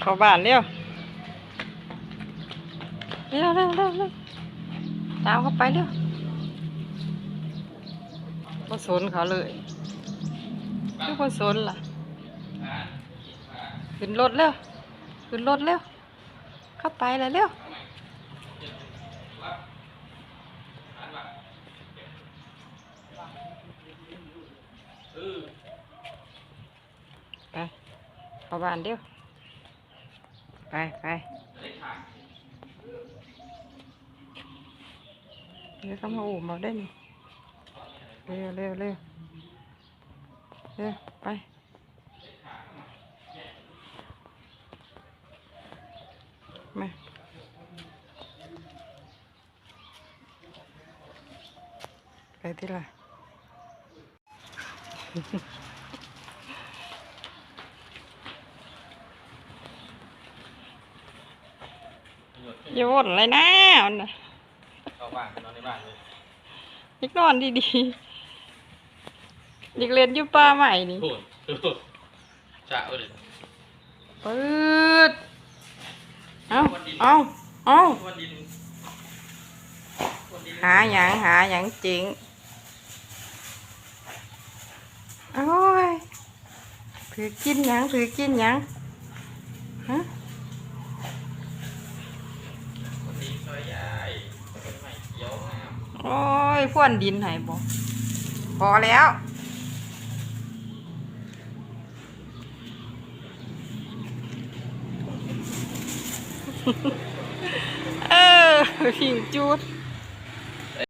เข้าบ้านเร็วเร็วเร็วเร็วเร็วตามเข้าไปเร็วก็สนเขาเลยไม่ก็สนล่ะ ขึ้นรถเร็ว ขึ้นรถเร็ว เข้าไปเลยเร็ว เข้าบ้านเร็วไปไปเดี๋ยวเขามาอุ้มเราได้นี่เร็วเร็วเร็วเร็วไปมาไปที่ละ อย่าบ่นเลยนะมันน่ะเข้าบ้านนอนในบ้านเลยอีกนอนดีๆอีกเล่นอยู่ป่าใหม่นี่พูดพูดจะเอาเลยปืดเอาเอาเอาวันดินวันดินหาหยังหาหยังจริงโอ้ยถือกินหยังถือกินหยังฮะ วันดินซอยใหญ่ไม่เขียวงาม โอ้ยพ่วนดินไห้บ่พอแล้วเออหิวจูด